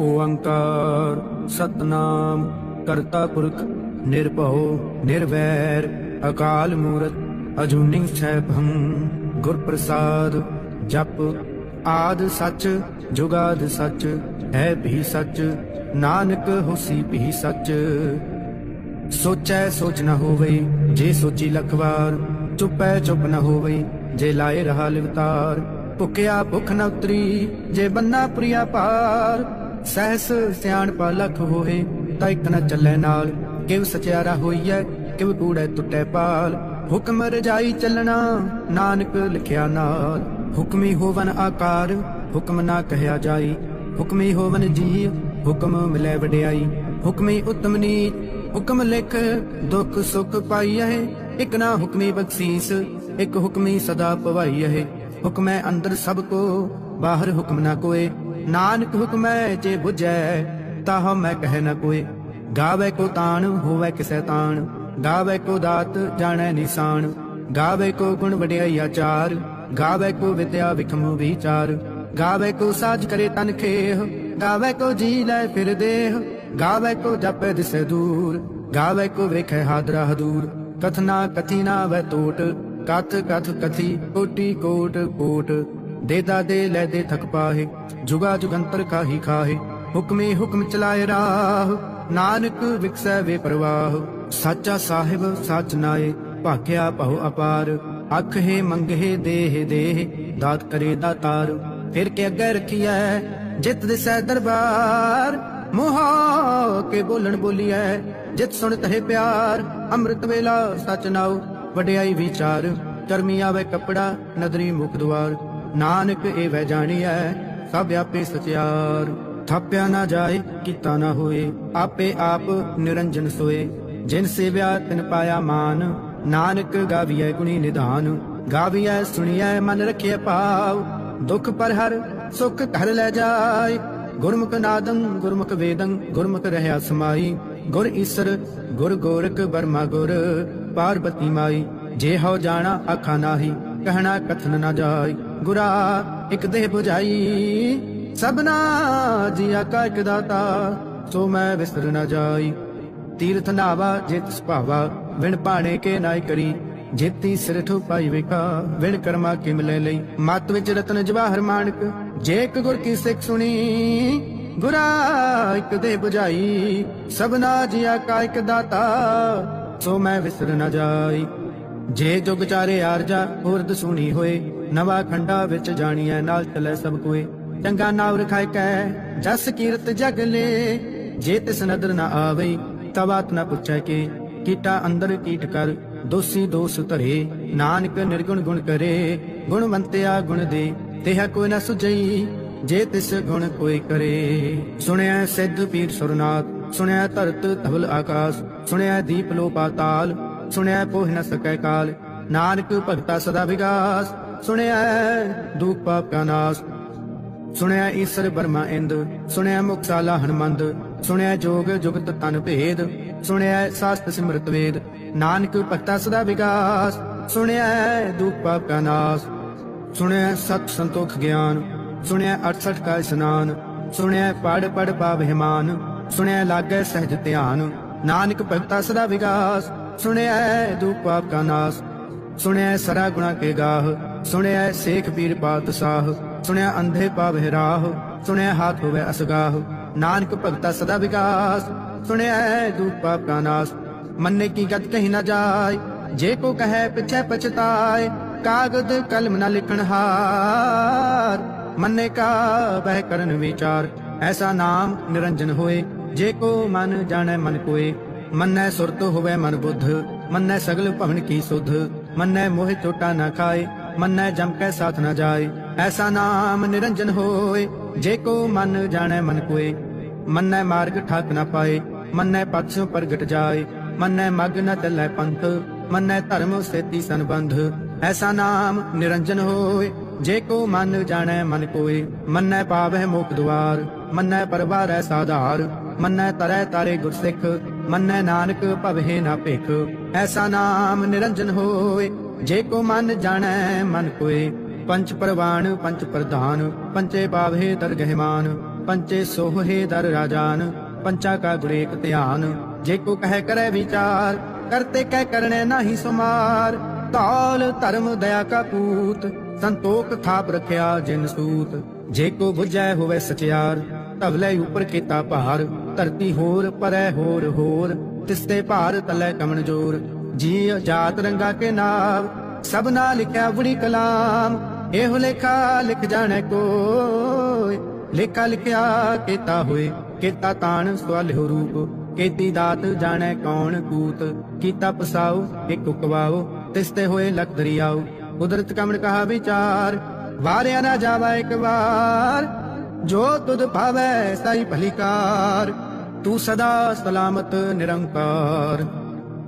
ਓੰਕਾਰ, ਸਤਨਾਮ, ਕਰਤਾ ਪੁਰਖ, ਨਿਰਭਉ, ਨਿਰਵੈਰ, ਅਕਾਲ ਮੂਰਤ, ਅਜੂਨੀ ਸੈਭੰ ਗੁਰ ਪ੍ਰਸਾਦ ਜਪ, ਆਦ ਸੱਚ, ਜੁਗਾਦ ਸੱਚ, ਹੈ ਵੀ ਸੱਚ, ਨਾਨਕ ਹੋਸੀ ਭੀ ਸੱਚ। ਸੋਚੈ ਸੋਚ ਨਾ ਹੋਵੇ ਜੇ ਸੋਚੀ ਲਖਵਾਰ, ਚੁੱਪੈ ਚੁੱਪ ਨ ਹੋਵੇ ਜੇ ਲਾਏ ਰਹਾ ਲਿਵਤਾਰ। ਭੁਖਿਆ ਭੁੱਖ ਨ ਉਤਰੀ, ਜੇ ਬੰਨਾ ਪ੍ਰਿਆ ਪਾਰ ਸਹਿਸ ਸਿਆਣਪਾ ਲਖ ਹੋਏ, ਤਾਂ ਇੱਕ ਨ ਚੱਲੇ ਨਾਲ। ਕਿਵ ਸਚਿਆਰਾ ਹੋਈਐ ਕਿਵ ਕੂੜੈ ਟੁੱਟੈ ਪਾਲ। ਹੁਕਮ ਰਜਾਈ ਚੱਲਣਾ, ਨਾਨਕ ਲਿਖਿਆ ਨਾਲ। ਹੁਕਮੀ ਹੋਵਨ ਆਕਾਰ, ਹੁਕਮ ਨਾ ਕਹਿਆ ਜਾਈ। ਹੁਕਮੀ ਹੋਵਨ ਜੀ ਹੁਕਮ ਮਿਲੇ ਵਡਿਆਈ। ਹੁਕਮੀ ਉਤਮ ਨੀਚ ਹੁਕਮ ਲਿਖ, ਦੁੱਖ ਸੁਖ ਪਾਈਐ। ਇਕ ਨਾ ਹੁਕਮੀ ਬਖਸ਼ੀਸ, ਇਕ ਹੁਕਮੀ ਸਦਾ ਪਵਾਈਐ। ਹੁਕਮੈ ਅੰਦਰ ਸਭ ਕੋ, ਬਾਹਰ ਹੁਕਮ ਨਾ ਕੋਏ। ਨਾਨਕ ਹੁਕਮੈ ਜੇ 부ਝੈ ਤਾਹ ਮੈਂ ਕਹਿ ਨ ਕੋਏ ਗਾਵੇ ਕੋ ਤਾਣ, ਹੋਵੇ ਕਿਸੈ ਤਾਣ। ਗਾਵੇ ਕੋ ਦਾਤ, ਜਾਣੈ ਨਿਸ਼ਾਨ। ਗਾਵੇ ਕੋ ਗੁਣ ਵਡਿਆਈ ਆਚਾਰ। ਗਾਵੇ ਕੋ ਵਿਦਿਆ ਵਿਖਮ ਵਿਚਾਰ। ਗਾਵੇ ਕੋ ਸਾਜ ਕਰੇ ਤਨ ਖੇਹ। ਗਾਵੇ ਕੋ ਜੀ ਲੈ ਫਿਰ ਦੇਹ। ਗਾਵੇ ਕੋ ਜਪੈ ਦਿਸੈ ਦੂਰ। ਗਾਵੇ ਕੋ ਵੇਖੈ ਹਾਦਰਾ ਹਦੂਰ। ਕਥਨਾ ਕਥੀ ਨਾ ਵੈ ਟੋਟ ਕਥ ਕਥ ਕਥੀ ਕੋਟੀ ਕੋਟ ਕੋਟ। ਦੇਦਾ ਦੇ ਲੈ ਦੇ ਥਕ ਪਾਹੇ, ਜੁਗਾ ਜੁਗੰਤਰ ਕਾਹੀ ਖਾਹੇ, ਹੁਕਮੇ ਹੁਕਮ ਚਲਾਏ ਰਾਹ, ਨਾਨਕ ਵਿਕਸੈ ਵੇ ਪ੍ਰਵਾਹ, ਸਾਚਾ ਸਾਹਿਬ ਸੱਚ ਨਾਏ ਭਾਖਿਆ ਭਉ ਅਪਾਰ, ਅੱਖ ਹੈ ਮੰਗੇ ਦੇਹ ਦੇਹ, ਦਾਤ ਕਰੇ ਦਾਤਾਰ, ਫਿਰ ਕੇ ਅੱਗੇ ਰਖੀਐ, ਜਿਤ ਦਿਸੈ ਦਰਬਾਰ, ਮੋਹਾ ਕੇ ਬੋਲਣ ਬੋਲੀਐ, ਜਿਤ ਸੁਣ ਤਹਿ ਪਿਆਰ, ਅੰਮ੍ਰਿਤ ਵੇਲਾ ਸਚ ਨਾਉ, ਵਡਿਆਈ ਵਿਚਾਰ ਕਰਮੀ ਆਵੇ ਕਪੜਾ, ਨਦਰੀ ਮੁਖ ਦੁਆਰ। ਨਾਨਕ ਇਹ ਵੈ ਜਾਣੀਐ, ਸਭ ਆਪੇ ਸਚਿਆਰ। ਥਾਪਿਆ ਨਾ ਜਾਏ, ਕੀਤਾ ਨਾ ਹੋਏ, ਆਪੇ ਆਪ ਨਿਰੰਜਨ ਸੋਏ। ਜਿਨ ਸੇਵਿਆ, ਤਿਨ ਪਾਇਆ ਮਾਨ, ਨਾਨਕ ਗਾਵੀਐ ਗੁਣੀ ਨਿਧਾਨ। ਗਾਵੀਐ, ਸੁਣੀਐ, ਮਨ ਰਖਿਐ ਭਾਵ। ਦੁਖ ਪਰ ਹਰ ਸੁਖ ਘਰ ਲੈ ਜਾਏ। ਗੁਰਮੁਖ ਨਾਦੰ, ਗੁਰਮੁਖ ਵੇਦੰ, ਗੁਰਮੁਖ ਰਹਿਆ ਸਮਾਈ। ਗੁਰ ਈਸਰ, ਗੁਰ ਗੋਰਖ ਬਰਮਾ ਗੁਰ, ਪਾਰਬਤੀ ਮਾਈ। ਜੇ ਹਉ ਜਾਣਾ, ਆਖਾ ਨਾਹੀ, ਕਹਿਣਾ ਕਥਨ ਨਾ ਜਾਏ ਗੁਰਾ ਇਕ ਦੇਹ 부ਝਾਈ ਸਭਨਾ ਜੀਆ ਕਾ ਇਕ ਦਾਤਾ, ਸੋ ਮੈਂ ਵਿਸਰ ਨਾ ਜਾਈ। ਤੀਰਥ ਨਾਵਾ ਜਿਤ ਸੁਭਾਵਾ ਵਿਣ ਪਾਣੇ ਕੇ ਨਾਇ ਕਰੀ। ਜੇਤੀ ਸਿਰ ਪਾਈ ਵੇਖਾ ਵਿਣ ਕਰਮਾ ਕਿ ਮਿਲੇ ਲਈ। ਮਤ ਵਿੱਚ ਰਤਨ ਜਵਾਹਰ ਮਾਨਕ, ਜੇ ਇੱਕ ਗੁਰ ਕੀ ਸਿੱਖ ਸੁਣੀ। ਗੁਰਾ ਇੱਕ ਦੇ 부ਝਾਈ ਸਭਨਾ ਜੀਆ ਕਾ ਇੱਕ ਦਾਤਾ, ਸੋ ਮੈਂ ਵਿਸਰ ਨਾ ਜਾਈ। ਜੇ ਜੁਗ ਚਾਰੇ ਆਰਜਾ ਉਰਦ ਸੁਣੀ ਹੋਏ ਨਵਾ ਖੰਡਾ ਵਿੱਚ ਜਾਣੀਐ, ਨਾਲ ਚਲੇ ਸਭ ਕੋਏ। ਚੰਗਾ ਨਾਮ ਰਖਾਇ ਕੈ ਜਸ ਕੀਰਤ ਜਗ ਲੇ। ਜੇ ਤਿਸ ਨਦਰ ਨਾ ਆਵੇ ਤਵਾਤ ਨਾ ਪੁੱਛੈ ਕੇ। ਕੀਟਾ ਅੰਦਰ ਕੀਟ ਕਰ, ਦੋਸੀ ਦੋਸ ਧਰੇ। ਨਾਨਕ ਨਿਰਗੁਣ ਗੁਣ ਕਰੇ ਗੁਣਵੰਤਿਆ ਗੁਣ ਦੇ। ਤਿਹ ਕੋਈ ਨਾ ਸੁਝਈ, ਜੇ ਤਿਸ ਗੁਣ ਕੋਈ ਕਰੇ। ਸੁਣਿਆ ਸਿੱਧ ਪੀਰ ਸੁਰਨਾਥ ਸੁਣਿਆ ਧਰਤ ਧਵਲ ਆਕਾਸ਼। ਸੁਣਿਆ ਦੀਪ ਲੋ ਪਾਤਾਲ ਸੁਣਿਆ ਪੋਹ ਨ ਸਕੈ ਕਾਲ। ਨਾਨਕ ਭਗਤਾ ਸਦਾ ਵਿਗਾਸ। ਸੁਣਿਆ ਦੁਖ ਪਾਪ ਕਾ ਨਾਸ। ਸੁਣਿਆ ਈਸ਼ਰ ਬਰਮਾ ਇੰਦ। ਸੁਣਿਆ ਮੁਕਸਾਲਾ ਹਨਮੰਦ। ਸੁਣਿਆ ਜੋਗ ਜੁਗਤ ਤਨ ਭੇਦ। ਸੁਣਿਆ ਸਾਸਤ ਸਿਮਰਤ ਵੇਦ। ਨਾਨਕ ਭਗਤਾ ਸਦਾ ਵਿਕਾਸ ਸੁਣਿਆ ਦੁਖ ਪਾਪ ਕਾ ਨਾਸ। ਸੁਣਿਆ ਸਤ ਸੰਤੋਖ ਗਿਆਨ। ਸੁਣਿਆ 68 ਕਾ ਇਸਨਾਨ। ਸੁਣਿਆ ਪੜ ਪੜ ਪਾਵਹਿਮਾਨ ਸੁਣਿਆ ਲਾਗੈ ਸਹਿਜ ਧਿਆਨ। ਨਾਨਕ ਭਗਤਾ ਸਦਾ ਵਿਕਾਸ ਸੁਣਿਆ ਦੁਖ ਪਾਪ ਕਾ ਨਾਸ। ਸੁਣਿਆ ਸਰਾ ਗੁਣਾ ਕੇ ਗਾਹ। ਸੁਣਿਆ ਸੇਖ ਪੀਰ ਪਾਤ ਸਾਹ ਸੁਣਿਆ ਅੰਧੇ ਪਾਵਹਿ ਰਾਹ ਸੁਣਿਆ ਹਾਥ ਹੋਵੇ ਅਸਗਾਹ। ਨਾਨਕ ਭਗਤਾ ਸਦਾ ਵਿਕਾਸ, ਸੁਣਿਆ ਦੁਖ ਪਾਪ ਕਾ ਨਾਸ। ਮੰਨੇ ਕੀ ਗਤ ਕਹੀ ਨਾ ਜਾਏ, ਜੇ ਕੋ ਕਹੈ ਪਿਛੈ ਪਛਤਾਏ, ਕਾਗਦ ਕਲਮ ਨਾ ਲਿਖਣ ਹਾਰ। ਮੰਨੇ ਕਾ ਬਹਿ ਕਰਨ ਵਿਚਾਰ, ਐਸਾ ਨਾਮ ਨਿਰੰਜਨ ਹੋਏ, ਜੇ ਕੋ ਮਨ ਜਾਣੈ ਮਨ ਕੋਏ। ਮੰਨੈ ਸੁਰਤ ਹੋਵੇ ਮਨ ਬੁੱਧ, ਮੰਨੈ ਸਗਲ ਭਵਨ ਕੀ ਸੁਧ, ਮੰਨੈ ਮੋਹਿ ਟੋਟਾ ਨਾ ਖਾਏ। ਮੰਨੈ ਜਮ ਕੈ ਸਾਥ ਨਾ ਜਾਏ। ਐਸਾ ਨਾਮ ਨਿਰੰਜਨ ਹੋਏ, ਜੇ ਕੋ ਮਨ ਜਾਣੈ ਮਨ ਕੋਏ। ਮੰਨੈ ਮਾਰਗ ਠਾਕ ਨਾ ਪਾਏ, ਮੰਨੈ ਪਛੋਂ ਪ੍ਰਗਟ ਜਾਏ। ਮੰਨੈ ਮਗ ਨ ਚੱਲੈ ਪੰਥ, ਮੰਨੈ ਧਰਮ ਸੇਤੀ ਸੰਬੰਧ। ਐਸਾ ਨਾਮ ਨਿਰੰਜਨ ਹੋਏ, ਜੇ ਕੋ ਮਨ ਜਾਣੈ ਮਨ ਕੋਏ। ਮੰਨੈ ਪਾਵਹਿ ਮੋਖ ਦੁਆਰ, ਮੰਨੈ ਪਰਵਾਰੈ ਸਾਧਾਰ। ਮੰਨੈ ਤਰੈ ਤਾਰੇ ਗੁਰਸਿੱਖ ਮੰਨੈ ਨਾਨਕ ਭਵਹਿ ਨਾ ਭੇਖ। ਐਸਾ ਨਾਮ ਨਿਰੰਜਨ ਹੋਏ ਜੇ ਕੋ ਮਨ ਜਾਣੈ, ਮਨ ਕੋਏ। ਪੰਚ ਪ੍ਰਵਾਨ, ਪੰਚ ਪ੍ਰਧਾਨ, ਪੰਚੇ ਪਾਵਹਿ ਦਰਗਹਿਮਾਨ ਪੰਚੇ ਸੋਹੇ ਦਰ ਰਾਜਾਨ, ਪੰਚਾ ਕਾ ਗੁਰੇਕ ਧਿਆਨ। ਜੇ ਕੋ ਕਹਿ ਕਰੈ ਵਿਚਾਰ ਕਰਤੇ ਕਹਿ ਕਰਨੇ ਨਾਹੀ ਸੁਮਾਰ। ਤਾਲ ਧਰਮ ਦਇਆ ਕਾ ਪੂਤ, ਸੰਤੋਖ ਥਾਪ ਰਖਿਆ ਜਿਨ ਸੂਤ। ਜੇ ਕੋ ਬੁਝੈ ਹੋਵੇ ਸਚਿਆਰ ਧਵਲੇ ਉਪਰ ਕੀਤਾ ਭਾਰ। ਧਰਤੀ ਹੋਰ, ਪਰੈ ਹੋਰ ਹੋਰ ਤਿਸਤੇ ਭਾਰ ਤਲੇ ਕਮਨ ਜੋਰ। ਜੀ ਜਾਤ ਰੰਗਾ ਕੇ ਨਾਮ ਸਭਨਾ ਲਿਖਿਆ ਬੜੀ ਕਲਾਮ। ਇਹੋ ਲੇਖਾ ਲਿਖ ਜਾਣੈ ਕੋਈ, ਲੇਖਾ ਲਿਖਿਆ ਕੀਤਾ ਹੋਏ, ਕੀਤਾ ਤਾਣ ਸਵਾਲਿਓ ਰੂਪ। ਕੀਤੀ ਦਾਤ ਜਾਣੈ ਕੌਣ ਕੂਤ, ਕੀਤਾ ਪਸਾਉ, ਇੱਕ ਕੁਕਵਾਓ ਤਿਸਤੇ ਹੋਏ ਲਖ ਦਰਿਆਉ। ਕੁਦਰਤ ਕਮਣ ਕਹਾ ਵਿਚਾਰ, ਵਾਰਿਆ ਨਾ ਜਾਵਾ ਇੱਕ ਵਾਰ। ਜੋ ਤੁਧ ਭਾਵੈ ਸਾਈ ਭਲੀਕਾਰ ਤੂੰ ਸਦਾ ਸਲਾਮਤ ਨਿਰੰਕਾਰ।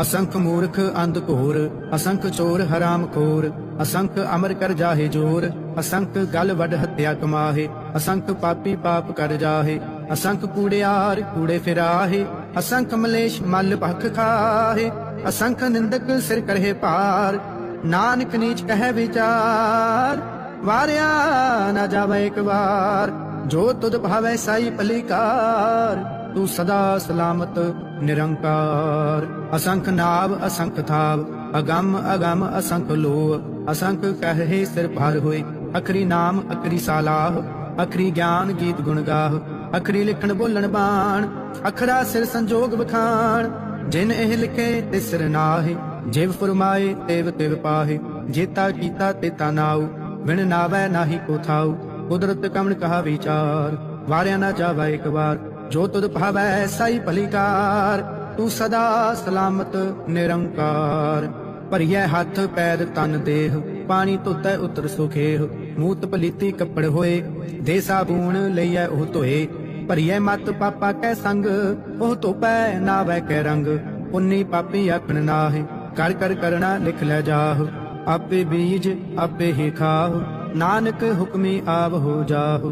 ਅਸੰਖ ਮੂਰਖ ਅੰਧ ਘੋਰ, ਅਸੰਖ ਚੋਰ ਹਰਾਮ ਖੋਰ, ਅਸੰਖ ਅਮਰ ਕਰ ਜਾਹੇ ਜੋਰ, ਅਸੰਖ ਗਲ ਵੱਡ ਹੱਤਿਆ ਕਮਾਹੇ, ਅਸੰਖ ਪਾਪੀ ਪਾਪ ਕਰ ਜਾਹੇ, ਅਸੰਖ ਕੂੜਿਆਰ ਕੂੜੇ ਫਿਰਾਹੇ, ਅਸੰਖ ਮਲੇਸ਼ ਮਲ ਭਖ ਖਾਹੇ, ਅਸੰਖ ਨਿੰਦਕ ਸਿਰ ਕਰਹੇ ਪਾਰ ਨਾਨਕ ਨੀਚ ਕਹਿ ਵਿਚਾਰ, ਵਾਰਿਆ ਨਾ ਜਾਵੇ ਇੱਕ ਵਾਰ। ਜੋ ਤੁਧ ਭਾਵੈ ਸਾਈ ਭਲੀਕਾਰ, ਤੂੰ ਸਦਾ ਸਲਾਮਤ, ਨਿਰੰਕਾਰ। ਅਸੰਖ ਨਾਭ ਅਸੰਖ ਥਾਵ, ਅਗੰਮ ਅਗੰਮ, ਅਸੰਖ ਲੋ ਅਸੰਖ ਕਹੇ ਸਿਰ ਭਾਰ ਹੋਏ, ਅਖਰੀ ਨਾਮ, ਅਖਰੀ ਸਾਲਾਹ। ਅਖਰੀ ਗਿਆਨ ਗੀਤ ਗੁਣ ਗਾਹ, ਅਖਰੀ ਲਿਖਣ ਬੋਲਣ ਬਾਣ, ਅਖਰਾ ਸਿਰ ਸੰਜੋਗ ਬਖਾਣ ਜਿਨ ਇਹ ਲਿਖੇ ਤੇ ਸਿਰ ਨਾਹੀ, ਜਿਵ ਫਰਮਾਏ, ਤੇਵ ਤਿਵ ਪਾਹੇ। ਜੇਤਾ ਕੀਤਾ ਤੇਤਾ ਨਾਉ ਵਿਣ ਨਾਵੈ ਨਾਹੀ ਕੋ ਥਾਉ। ਕੁਦਰਤ ਕਮਣ ਕਹਾ ਵਿਚਾਰ, ਵਾਰਿਆ ਨਾ ਜਾਵੇ ਇੱਕ ਵਾਰ, ਜੋ ਤੁਧ ਭਾਵੈ ਸਾਈ ਭਲੀਕਾਰ ਤੂੰ ਸਦਾ ਸਲਾਮਤ ਨਿਰੰਕਾਰ। ਭਰੀਐ ਹੱਥ ਪੈਰ ਤਨ ਦੇਹ, ਪਾਣੀ ਧੁੱਤੈ ਉਤਰ ਸੁਖੇਹ, ਮੂਤ ਪਲੀਤੀ ਕੱਪੜ ਹੋਏ, ਦੇ ਸਾਬੂਣ ਲਈਐ ਉਹ ਧੋਏ। ਭਰੀਐ ਮਤ ਪਾਪਾ ਕੈ ਸੰਗ, ਉਹ ਧੋਪੈ ਨਾਵੈ ਕੈ ਰੰਗ, ਪੁੰਨੀ ਪਾਪੀ ਆਖਣ ਨਾਹਿ, ਕਰ ਕਰ ਕਰਣਾ ਲਿਖ ਲੈ ਜਾਹ, ਆਪੇ ਬੀਜ, ਆਪੇ ਹੀ ਖਾਹ। ਨਾਨਕ ਹੁਕਮੀ ਆਵ ਹੋ ਜਾਹ,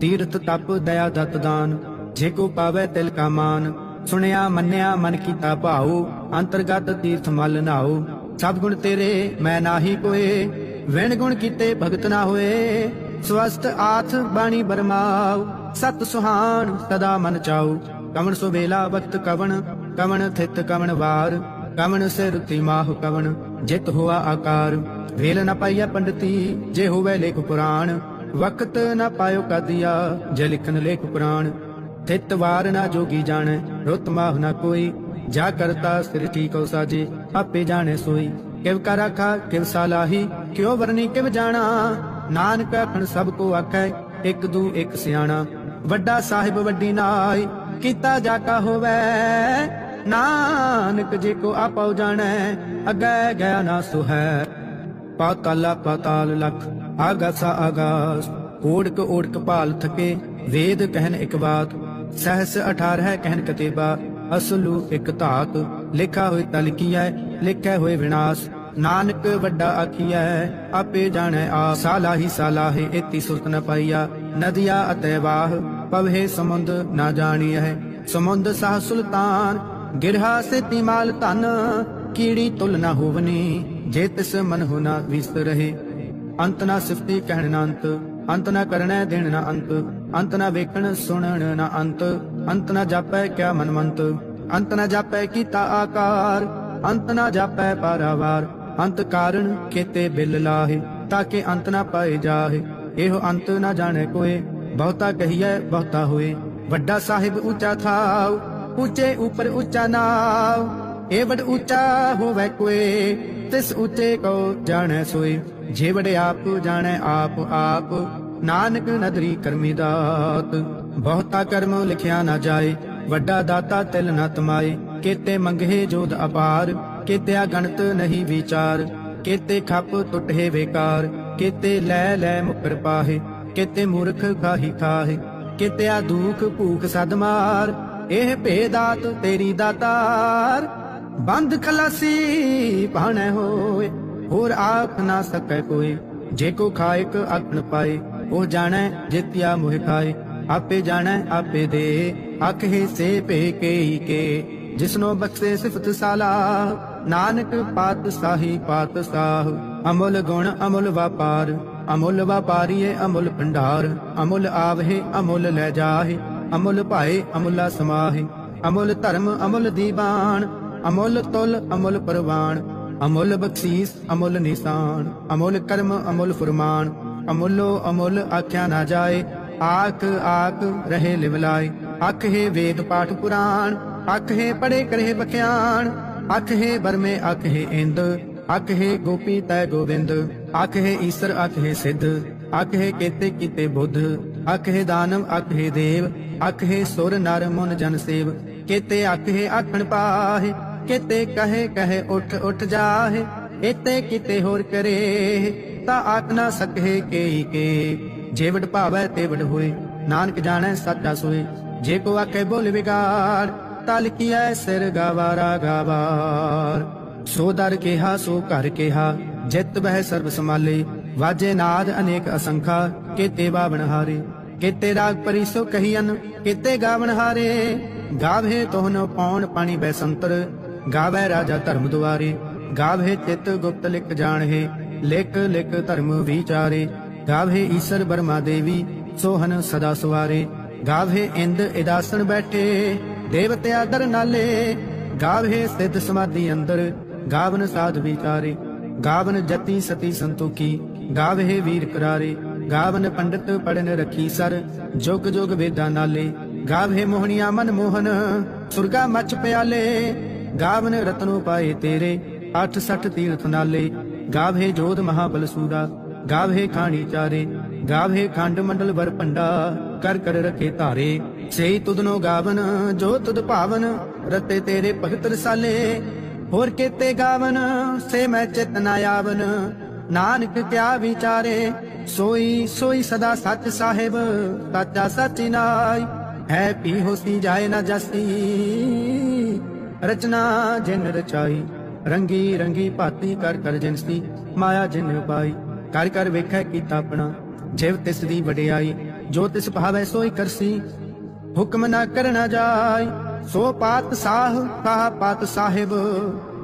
ਤੀਰਥ ਤਪ ਦਇਆ ਦਤ ਦਾਨ, ਜੇ ਕੋ ਪਾਵੇ ਤਿਲ ਕਾ ਮਾਨ, ਸੁਣਿਆ ਮੰਨਿਆ ਮਨ ਕੀਤਾ ਭਾਉ, ਅੰਤਰਗਤ ਤੀਰਥ ਮਲ ਨਾਉ ਸਭ ਗੁਣ ਤੇਰੇ ਮੈਂ ਨਾਹੀ ਕੋਏ, ਵਿਣ ਗੁਣ ਕੀਤੇ ਭਗਤ ਨਾ ਹੋਏ ਸਵਸਤ ਆਥ ਬਾਣੀ ਬਰਮਾਉ, ਸਤ ਸੁਹਾਨ ਸਦਾ ਮਨ ਚਾਉ, ਕਵਣ ਸੁਵੇਲਾ ਵਕਤ ਕਵਣ ਕਵਣ ਥਿਤ ਕਵਣ ਵਾਰ, ਕਵਣ ਸਿਰ ਤਿਮਾਹ ਕਵਣ ਜਿਤ ਹੋਆ ਆਕਾਰ, ਵੇਲ ਨ ਪਾਈਐ ਪੰਡਤੀ, ਜੇ ਹੋਵੇ ਲੇਖ ਪੁਰਾਣ, ਵਕਤ ਨ ਪਾਇਓ ਕਦਿਆ, ਜੇ ਲਿਖਨ ਲੇਖ ਪੁਰਾਣ। ਥਿਤ ਵਾਰ ਨਾ ਜੋਗੀ ਜਾਣੈ, ਰੁਤ ਮਾਹ ਨਾ ਕੋਈ, ਜਾ ਕਰਤਾ ਸਿਰ ਠੀਕੋ ਸਾਜੇ, ਆਪੇ ਜਾਣੈ ਸੋਈ। ਕਿਵ ਕਰ ਆਖਾ ਕਿਵ ਸਾਲਾਹੀ ਕਿਉ ਵਰਨੀ ਕਿਵ ਜਾਣਾ? ਨਾਨਕ ਆਖਣ ਸਭ ਕੋ ਆਖੈ, ਇੱਕ ਦੂ ਇੱਕ ਸਿਆਣਾ। ਵੱਡਾ ਸਾਹਿਬ ਵੱਡੀ ਨਾਈ ਕੀਤਾ ਜਾ ਕਾ ਹੋਵੇ ਨਾਨਕ ਜੇ ਕੋ ਆਪਉ ਜਾਣੈ ਅਗੈ ਗਿਆ ਨਾ ਸੁਹੈ ਪਾਤਾਲਾ ਪਾਤਾਲ ਲਖ, ਆਗਾਸਾ ਆਗਾਸ। ਓੜਕ ਓੜਕ ਭਾਲ ਥਕੇ, ਵੇਦ ਕਹਿਨ ਇੱਕ ਬਾਤ। ਸਹਸ 18 ਕਹਿਨ ਕਤੇਬਾ, ਅਸਲੂ ਇੱਕ ਧਾਤ। ਲਿਖਾ ਹੋਇ ਤਲਕੀਐ ਲਿਖੈ ਹੋਏ ਵਿਨਾਸ਼। ਨਾਨਕ ਵੱਡਾ ਆਖੀਐ, ਆਪੇ ਜਾਣੈ ਆ ਸਾਲਾਹੀ ਸਾਲਾਹੇ ਏਤੀ ਸੁਰਤ ਨ ਪਾਈਆ, ਨਦੀਆ ਅਤੇ ਵਾਹ। ਪਵਹਿ ਸਮੁੰਦ, ਨਾ ਜਾਣੀਐ। ਸਮੁੰਦ ਸਾਹ ਸੁਲਤਾਨ ਗਿਰਹਾ ਸੇ ਤਿਮਾਲ ਧਨ, ਕੀੜੀ ਤੁਲ ਨਾ ਹੋਵਨੀ, ਜੇ ਤਿਸ ਮਨ ਹੁਨਾ ਵਿਸ ਰਹੇ। ਅੰਤ ਨਾ ਸਿਫਤੀ ਕਹਿਣ ਨਾ ਅੰਤ ਅੰਤ ਨਾ ਕਰਣੈ ਦੇਣ ਨਾ ਅੰਤ ਅੰਤ ਨਾ ਵੇਖਣ ਸੁਣਨ ਨਾ ਅੰਤ ਅੰਤ ਨਾ ਜਾਪੈ ਕਿਆ ਮਨਮੰਤ ਅੰਤ ਨਾ ਜਾਪੈ ਕੀਤਾ ਆਕਾਰ, ਅੰਤ ਨਾ ਜਾਪੈ ਪਾਰਾਵਾਰ, ਅੰਤ ਕਾਰਨ ਖੇਤੇ ਬਿਲ ਲਾਹੇ ਤਾਂ ਕਿ ਅੰਤ ਨਾ ਪਾਏ ਜਾਹੇ। ਇਹੋ ਅੰਤ ਨਾ ਜਾਣੇ ਕੋਏ, ਬਹੁਤਾ ਕਹੀਐ ਬਹੁਤਾ ਹੋਏ। ਵੱਡਾ ਸਾਹਿਬ ਉੱਚਾ ਥਾਉ ਉੱਚੇ ਉਪਰ ਉੱਚਾ ਨਾਉ ਇਹ ਉੱਚਾ ਹੋਵੇ ਕੋਏ ਤਿਸ ਉੱਚੇ ਕੋ ਜਾਣੈ ਸੋਈ। ਜੇ ਆਪ ਜਾਣੈ ਆਪ ਆਪ, ਨਾਨਕ ਨਦਰੀ ਕਰਮੀ ਦਾਤ। ਬਹੁਤਾ ਕਰਮ ਲਿਖਿਆ ਨਾ ਜਾਏ, ਵੱਡਾ ਦਾਤਾ ਤਿਲ ਨਾ ਤਮਾਏ। ਕੀਤੇ ਮੰਗੇ ਜੋਧ ਅਪਾਰ, ਕੀਤਿਆ ਗਣਤ ਨਹੀਂ ਵਿਚਾਰ। ਕੀਤੇ ਖੱਪ ਟੁੱਟੇ ਵੇਕਾਰ ਕੀਤੇ ਲੈ ਲੈ ਮੁਕਰ ਪਾਹੇ। ਕੀਤੇ ਮੂਰਖ ਖਾਹੀ ਖਾਹੇ ਕਿਤਿਆ ਦੁਖ ਭੂਖ ਸਦਮਾਰ ਇਹ ਭੇਦਾਤ ਤੇਰੀ ਦਾਤਾਰ। ਬੰਦ ਖਲਾਸੀ ਭਾਣੈ ਹੋਏ, ਹੋਰ ਆਖ ਨਾ ਸਕੈ ਕੋਈ। ਜੇ ਕੋ ਖਾਇਕ ਆਖਣ ਪਾਏ, ਉਹ ਜਾਣੈ ਜਿਤਿਆ ਮੋਹ ਖਾਏ। ਆਪੇ ਜਾਣੈ, ਆਪੇ ਦੇ ਆਖੇ ਸੇ ਭੇ ਕੇ ਕੇ। ਜਿਸਨੋ ਬਖਸ਼ੇ ਸਿਫਤ ਸਾਲਾ, ਨਾਨਕ ਪਾਤ ਸਾਹੀ ਪਾਤ ਸਾਹ। ਅਮੁੱਲ ਗੁਣ, ਅਮੁੱਲ ਵਪਾਰ, ਅਮੁੱਲ ਵਪਾਰੀਏ ਅਮੁੱਲ ਭੰਡਾਰ। ਅਮੁੱਲ ਆਵਹਿ, ਅਮੁੱਲ ਲੈ ਜਾਹੇ। ਅਮੁੱਲ ਭਾਏ ਅਮੁੱਲਾ ਸਮਾਹੇ ਅਮੁੱਲ ਧਰਮ ਅਮੁੱਲ ਦੀਵਾਨ ਅਮੁੱਲ ਤੁਲ ਅਮੁੱਲ ਪਰਵਾਨ ਅਮੁੱਲ ਬਖਸ਼ੀਸ ਅਮੁੱਲ ਨਿਸ਼ਾਨ ਅਮੁੱਲ ਕਰਮ ਅਮੁੱਲ ਫਰਮਾਨ ਅਮੁੱਲੋ ਅਮੁੱਲ ਆਖਿਆ ਨਾ ਜਾਏ ਆਖ ਆਖ ਰਹੇ ਲਿਵਲਾਏ ਅੱਖ ਹੈ ਵੇਦ ਪਾਠ ਪੁਰਾਣ ਅੱਖ ਹੈ ਪੜੇ ਕਰੇ ਬਖਿਆਣ ਅੱਖ ਹੈ ਬਰਮੇ ਅੱਖ ਹੈ ਇੰਦ ਅੱਖ ਹੈ ਗੋਪੀ ਤੈ ਗੋਬਿੰਦ ਅੱਖ ਹੈ ਈਸ਼ਰ ਅੱਖ ਹੈ ਸਿੱਧ ਅੱਖ ਹੈ ਕੀਤੇ ਕੀਤੇ ਬੁੱਧ ਅੱਖ ਹੈ ਦਾਨਵ ਅੱਖ ਹੈ ਦੇਵ ਅੱਖ ਸੁਰ ਨਰ ਮਨ ਜਨ ਸੇਵ, ਕੀਤੇ ਅੱਖ ਆਖਣ ਪਾਹੇ, ਕੀਤੇ ਕਹੇ ਕਹੇ ਉਠ ਉੱਠ ਜਾਹੇ ਇਤੇ ਕੀਤੇ ਹੋਰ ਕਰੇ, ਤਾਂ ਆਖ ਨਾ ਸਕੇ ਕੇਈ ਕੇ। ਜੇ ਭਾਵੈ ਤੇ ਹੋਏ, ਨਾਨਕ ਜਾਣੈ ਸੱਚਾ ਸੋਏ, ਜੇ ਕੋ ਆਖੇ ਬੋਲ ਵਿਗਾੜ ਤਲ ਕੀਐ ਸਿਰ ਗਵਾਰਾ ਗਵਾਰ ਸੋ ਦਰ ਕਿਹਾ, ਸੋ ਘਰ ਕਿਹਾ, ਜਿਤ ਬਹਿ ਸਰਬ ਸਮਾਲੇ ਵਾਜੇ ਨਾਦ ਅਨੇਕ ਅਸੰਖਾ, ਕੀਤੇ ਬਾਵਣ ਹਾਰੇ। ਕੀਤੇ ਰਾਗ ਪਰਿਸੋ ਕਹੀਨ ਕੀਤੇ ਗਾਵਣ ਹਾਰੇ। ਗਾਵੇ ਤੋਹਨ ਪੌਣ ਪਾਣੀ ਬੈਸੰਤਰ ਗਾਵੇ ਰਾਜਾ ਧਰਮ ਦੁਆਰੇ। ਗਾਵੇ ਚਿਤ ਗੁਪਤ ਲਿਖ ਜਾਣਹਿ, ਲਿਖ ਲਿਖ ਧਰਮ ਵਿਚਾਰੇ। ਗਾਵੇ ਈਸ਼ਰ ਬਰਮਾ ਦੇਵੀ, ਸੋਹਨ ਸਦਾ ਸਵਾਰੇ। ਗਾਵੇ ਇੰਦ ਇਦਾਸਣ ਬੈਠੇ ਦੇਵਤਿਆ ਦਰ ਨਾਲੇ। ਗਾਵੇ ਸਿੱਧ ਸਮਾਧੀ ਅੰਦਰ, ਗਾਵਨ ਸਾਧ ਵਿਚਾਰੇ। ਗਾਵਨ ਜਤੀ ਸਤੀ ਸੰਤੋਖੀ, ਗਾਵੇ ਵੀਰ ਕਰਾਰੇ। ਗਾਵਨ ਪੰਡਿਤ ਪੜਨ ਰਖੀ ਸਰ, ਜੁਗ ਜੁਗ ਵੇਦਾਂ ਨਾਲੇ। ਗਾਵੇ ਮੋਹਣੀਆਂ ਮਨ ਮੋਹਨ, ਸੁਰਗਾ ਮਚ ਪਿਆਲੇ। ਗਾਵਨ ਰਤਨੋ ਪਾਏ ਤੇਰੇ 86 ਤੀਰਥ ਨਾਲੇ। ਗਾਵੇ ਜੋਧ ਮਹਾਬਲ ਸੂਰਾ, ਗਾਵੇ ਖਾਣੀ ਚਾਰੇ। ਗਾਵੇ ਖੰਡ ਮੰਡਲ ਵਰ ਭੰਡਾ ਕਰ ਕਰ ਰਖੇ ਧਾਰੇ। ਸਈ ਤੁਧਨੋ ਗਾਵਨ, ਜੋ ਤੁਦ ਭਾਵਨ, ਰਤੇ ਤੇਰੇ ਭਗਤ ਰਸਾਲੇ। ਹੋਰ ਕੀਤੇ ਗਾਵਨ, ਸੇ ਮੈਂ ਚਿਤ ਨਾ ਆਵਨ, ਨਾਨਕ ਕਿਆ ਵਿਚਾਰੇ। ਸੋਈ ਸੋਈ ਸਦਾ ਸੱਚ ਸਾਹਿਬ, ਸਾਚਾ ਸੱਚੀ ਨਾਈ। ਹੈ ਪੀ ਹੋਸੀ ਜਾਏ ਨਾ ਜਸੀ। ਰਚਨਾ ਜਿਨ ਰਚਾਈ, ਰੰਗੀ ਰੰਗੀ ਭਾਤੀ ਕਰ ਕਰ ਜਿਨਸੀ ਮਾਇਆ ਜਿਨ ਪਾਈ ਕਰ ਕਰ ਵੇਖੈ ਕੀਤਾ ਆਪਣਾ, ਜਿਵ ਤਿਸ ਦੀ ਵਡਿਆਈ। ਜੋ ਤਿਸ ਭਾਵੈ ਸੋਈ ਕਰਸੀ, ਹੁਕਮ ਨਾ ਕਰਨਾ ਜਾਏ ਸੋ ਪਾਤ ਸਾਹ ਕਾ ਪਾਤ ਸਾਹਿਬ,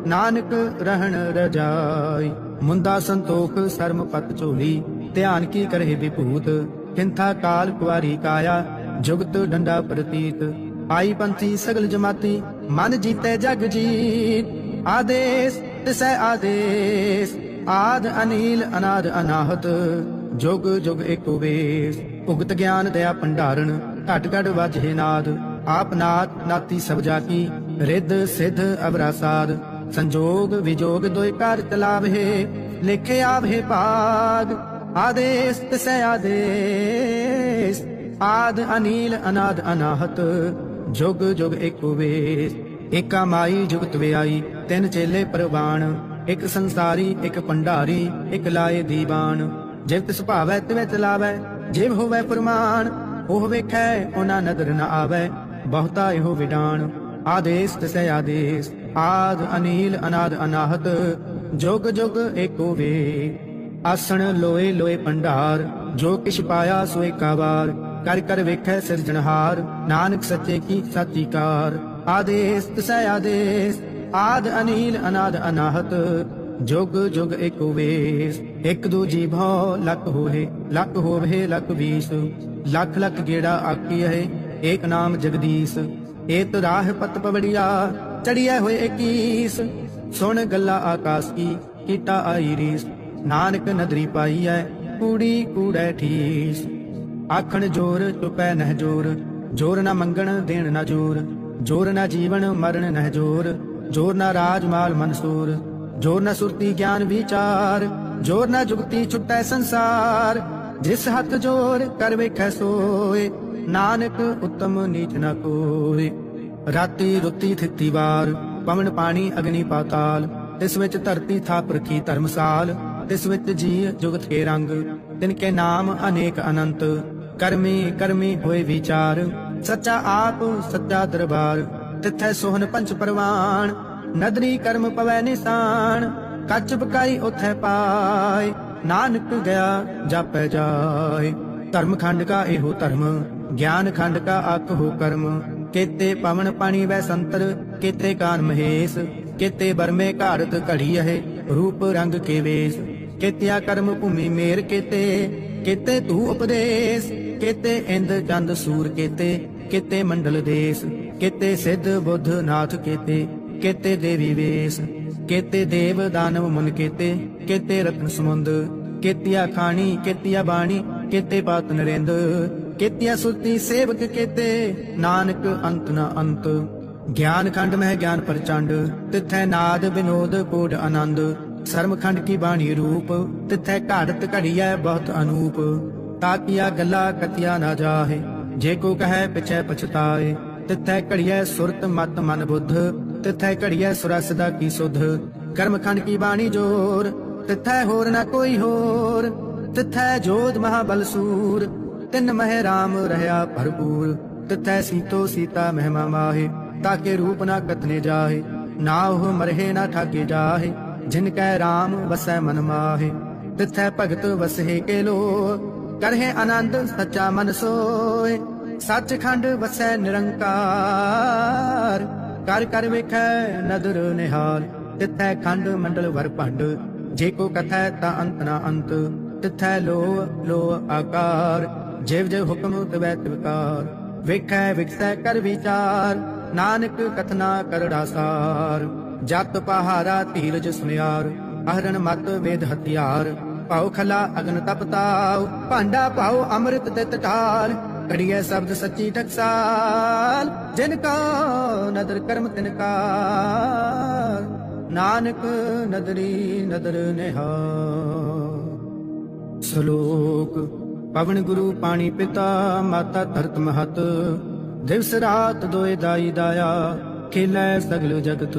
ਨਾਨਕ ਰਹਿਣ ਰਜਾਈ। ਮੁੰਦਾ ਸੰਤੋਖ, ਸਰਮ ਪਤ ਝੋਲੀ। ਧਿਆਨ ਕੀ ਕਰੇ ਵਿਭੂਤ? ਕਿੰਥਾ ਕਾਲ ਕੁਵਾਰੀ ਕਾਇਆ, ਜੁਗਤ ਡੰਡਾ ਪ੍ਰਤੀਤ। ਆਈ ਪੰਥੀ ਸਗਲ ਜਮਾਤੀ, ਮਨ ਜੀਤੇ ਜਗ ਜੀਤ। ਆਦੇਸ, ਤਿਸੈ ਆਦੇਸ, ਆਦ ਅਨੀਲ, ਅਨਾਦ ਅਨਾਹਤ। ਜੁਗ ਜੁਗ ਏਕੋ ਵੇਸ, ਭੁਗਤ ਗਿਆਨ ਦਇਆ ਭੰਡਾਰਨ, ਘਟ ਘਟ ਵਜੇ ਨਾਦ। ਆਪ ਨਾਤ, ਨਾਤੀ ਸਭ ਜਾ ਕੀ ਰਿੱਧ, ਸਿੱਧ ਅਬਰਾਸਾਦ ਸੰਜੋਗ, ਵਿਜੋਗ ਦੋਇ ਕਰ ਚਲਾਵੇ ਲਿਖੇ ਆਵੇ ਭਾਗ। ਆਦੇਸ ਤਿਸੈ ਆਦੇਸ ਆਦ ਅਨੀਲ ਅਨਾਦ ਅਨਾਹਤ ਜੁਗ ਜੁਗ ਏਕੋ ਵੇਸ ਏਕਾ ਮਾਈ ਜੁਗਤ ਵਿਆਈ ਤਿੰਨ ਚੇਲੇ ਪ੍ਰਵਾਨ ਇੱਕ ਸੰਸਾਰੀ ਇੱਕ ਭੰਡਾਰੀ ਇੱਕ ਲਾਏ ਦੀਵਾਨ ਜਿਵ ਤਿਸ ਭਾਵੈ ਤਿਵੇਂ ਚਲਾਵੈ ਜਿਵ ਹੋਵੈ ਫਰਮਾਨ ਉਹ ਵੇਖੈ ਉਹਨਾਂ ਨਦਰ ਨ ਆਵੈ ਬਹੁਤਾ ਇਹੋ ਵਿਡਾਨ ਆਦੇਸ ਤਿਸੈ ਆਦੇਸ ਆਦ ਅਨੀਲ ਅਨਾਦ ਅਨਾਹਤ ਜੁਗ ਜੁਗ ਏਕੋ ਵੇ ਆਸਣ ਲੋਏ ਲੋਏ ਭੰਡਾਰ ਜੋ ਕਿਛ ਪਾਇਆ ਸੋ ਏਕਾ ਵਾਰ ਕਰ ਕਰ ਵੇਖੈ ਸਿਰਜਣਹਾਰ ਨਾਨਕ ਸੱਚੇ ਕੀ ਸਾਚੀ ਕਾਰ ਆਦੇਸ ਤਿਸੈ ਆਦੇਸ, ਆਦ ਅਨੀਲ ਅਨਾਦ ਅਨਾਹਤ, ਜੁਗ ਜੁਗ ਏਕੋ ਵੇਸ। ਇੱਕ ਦੂਜੀ ਭਉ ਲੱਖ ਹੋਏ ਲੱਖ ਹੋਵੇ ਲੱਖ ਵੀਸ। ਲੱਖ ਲੱਖ ਗੇੜਾ ਆਕੀ ਹੈ ਏਕ ਨਾਮ ਜਗਦੀਸ਼। ਏਤ ਰਾਹ ਪਤ ਪਵੜਿਆ ਚੜੀਐ ਹੋਏ 21 ਸੁਣ ਗੱਲਾਂ ਆਕਾਸ ਕੀ ਕੀਟਾ ਆਈ ਰੀਸ। ਨਾਨਕ ਨਦਰੀ ਪਾਈਐ, ਕੂੜੀ ਕੂੜੈ ਠੀਸ। ਆਖਣ ਜੋਰ ਚੁਪੈ ਨਹਿ ਜੋਰ ਜੋਰ ਨਾ ਮੰਗਣ ਦੇਣ ਨਾ ਜੋਰ ਜੋਰ ਨਾ ਜੀਵਨ ਮਰਨ ਨਹਿ ਜੋਰ ਜੋਰ ਨਾ ਰਾਜ ਮਾਲ ਮਨਸੂਰ, ਜੋਰ ਨਾ ਸੁਰਤੀ ਗਿਆਨ ਵਿਚਾਰ, ਜੋਰ ਨਾ ਜੁਗਤੀ ਛੁਟੈ ਸੰਸਾਰ। ਜਿਸ ਹੱਥ ਜੋਰ ਕਰ ਵੇਖੈ ਸੋਏ, ਨਾਨਕ ਉਤਮ ਨੀਚ ਨਾ ਕੋਏ। ਰਾਤੀ ਰੁੱਤੀ ਥਿੱਤੀ ਵਾਰ, ਪਵਨ ਪਾਣੀ ਅਗਨੀ ਪਾਤਾਲ, ਇਸ ਵਿੱਚ ਧਰਤੀ ਥਾਪ ਰਖੀ ਧਰਮਸਾਲ। ਇਸ ਵਿੱਚ ਜੀ ਜੁਗਤ ਕੇ ਰੰਗ, ਤਿਨ ਕੇ ਨਾਮ ਅਨੇਕ ਅਨੰਤ। ਕਰਮੀ ਕਰਮੀ ਹੋਏ ਵਿਚਾਰ, ਸੱਚਾ ਆਪ, ਸੱਚਾ ਦਰਬਾਰ। ਤਿੱਥੈ ਸੋਹਨ ਪੰਚ ਪਰਵਾਨ, ਨਦਰੀ ਕਰਮ ਪਵੈ ਨਿਸ਼ਾਨ। ਕੱਚ ਬਕਾਈ ਉਥੈ ਪਾਏ, ਨਾਨਕ ਗਿਆ ਜਾਪੈ ਜਾਏ। ਧਰਮ ਖੰਡ ਕਾ ਇਹੋ ਧਰਮ ਗਿਆਨ ਖੰਡ ਕਾ ਅਕ ਹੋ ਕਰਮ। ਕੇਤੇ ਪਵਨ ਪਾਣੀ ਵੈ ਸੰਤਰ, ਕੇਤੇ ਕਾਨ ਮਹੇਸ਼, ਕੇਤੇ ਬਰਮੇ ਘਾੜਤ ਘੜੀ ਹੈ ਰੂਪ ਰੰਗ ਕੇ ਵੇਸ। ਕੇਤਿਆ ਕਰਮ ਭੂਮੀ ਮੇਰ ਕੇਤੇ ਕੇਤੇ ਤੂ ਉਪਦੇਸ਼, ਕੇਤੇ ਇੰਦ ਚੰਦ ਸੂਰ ਕੇਤੇ ਕੇਤੇ ਮੰਡਲ ਦੇਸ, ਕੇਤੇ ਸਿੱਧ ਬੁੱਧ ਨਾਥ ਕੇਤੇ ਕੇਤੇ ਦੇਵੀ ਵੇਸ, ਕੇਤੇ ਦੇਵ ਦਾਨਵ ਮਨ ਕੇਤੇ ਕੇਤੇ ਰਤਨ ਸਮੁੰਦ, ਕੇਤਿਆ ਖਾਣੀ, ਕੇਤਿਆ ਬਾਣੀ, ਕੇਤੇ ਪਾਤ ਨਰਿੰਦ, ਕੇਤਿਆ ਸੁਤੀ ਸੇਵਕ ਕੀਤੇ, ਨਾਨਕ ਅੰਤ ਨਾ ਅੰਤ। ਗਿਆਨ ਖੰਡ ਮਹਿ ਗਿਆਨ ਪ੍ਰਚੰਡ, ਤਿਥੈ ਨਾਦ ਵਿਨੋਦ ਕੋਡ ਆਨੰਦ। ਸਰਮ ਖੰਡ ਕੀ ਬਾਣੀ ਰੂਪ, ਤਿਥੈ ਘਾੜਤ ਘੜੀਐ ਬਹੁਤ ਅਨੂਪ। ਤਾਕੀਆ ਗੱਲਾ ਕਤਿਆ ਨਾ ਜਾਹੇ, ਜੇ ਕੋ ਕਹੈ ਪਿਛੈ ਪਛਤਾਏ। ਤਿਥੈ ਘੜੀਐ ਸੁਰਤ ਮਤ ਮਨ ਬੁੱਧ, ਤਿਥੈ ਘੜੀਐ ਸੁਰਸ ਦਾ ਕੀ ਸੁਧ। ਕਰਮ ਖੰਡ ਕੀ ਬਾਣੀ ਜੋਰ, ਤਿਥੈ ਹੋਰ ਨਾ ਕੋਈ ਹੋਰ। ਤਿਥੈ ਜੋਧ ਮਹਾਬਲ ਸੂਰ, ਤਿੰਨ ਮਹਿ ਰਾਮ ਰਹਾ ਭਰਪੂਰ। ਤਿਥੈ ਸੀਤੋ ਸੀਤਾ ਮਹਿਮਾ ਮਾਹੇ, ਤਾਕੇ ਰੂਪ ਨਾ ਕਤਨੇ ਜਾਹੇ। ਨਾ ਉਹ ਮਰਹੇ ਨਾ ਠਾਕੇ ਜਾਹੇ। ਜਿਨ ਕੈ ਰਾਮ ਵਸੈ ਮਨ ਮਾਹੇ, ਤਿਥੈ ਭਗਤ ਵਸਹਿ ਕੇ ਲੋ ਕਰਹਿ ਆਨੰਦ ਸੱਚਾ ਮਨ ਸੋਏ, ਸੱਚਖੰਡ ਵਸੈ ਨਿਰੰਕਾਰ। ਕਰ ਕਰ ਵੇਖੈ ਨਦਰ ਨਿਹਾਲ, ਤਿਥੈ ਖੰਡ ਮੰਡਲ ਵਰ ਭੰਡ। ਜੇ ਕੋ ਕਥੈ ਤਾ ਅੰਤ ਨਾ ਅੰਤ, ਤਿਥੈ ਲੋ ਲੋ ਆਕਾਰ। ਜਿਵ ਜੇ ਹੁਕਮ ਤਵੈ ਤਿਵਕਾਰ ਵੇਖੈ ਵਿਖਸੈ ਕਰ ਵਿਚਾਰ, ਨਾਨਕ ਕਥਨਾ ਕਰੜਾ ਸਾਰ। ਜਤ ਪਹਾਰਾ ਧੀਰਜ ਸੁਨਿਆਰ ਅਹਰਣ ਮਤ ਵੇਦ ਹਥਿਆਰ, ਪਾਉ ਖਲਾ ਅਗਨ ਤਪਤਾਉ ਭਾਂਡਾ ਪਾਉ ਅੰਮ੍ਰਿਤ ਦੇ ਟਟਾਲ ਕੜੀਏ ਸ਼ਬਦ ਸੱਚੀ ਟਕਸਾਲ, ਜਿਨ ਕਾ ਨਦਰ ਕਰਮ ਤਿਨ ਕਾ ਨਾਨਕ ਨਦਰੀ ਨਦਰ ਨਿਹਾਲ। ਸ਼ਲੋਕ, ਪਵਨ ਗੁਰੂ ਪਾਣੀ ਪਿਤਾ, ਮਾਤਾ ਧਰਤ ਮਹਤ, ਦਿਵਸ ਰਾਤ ਦੋਏ ਦਾਈ ਦਾਇਆ, ਖੇਲੇ ਸਗਲ ਜਗਤ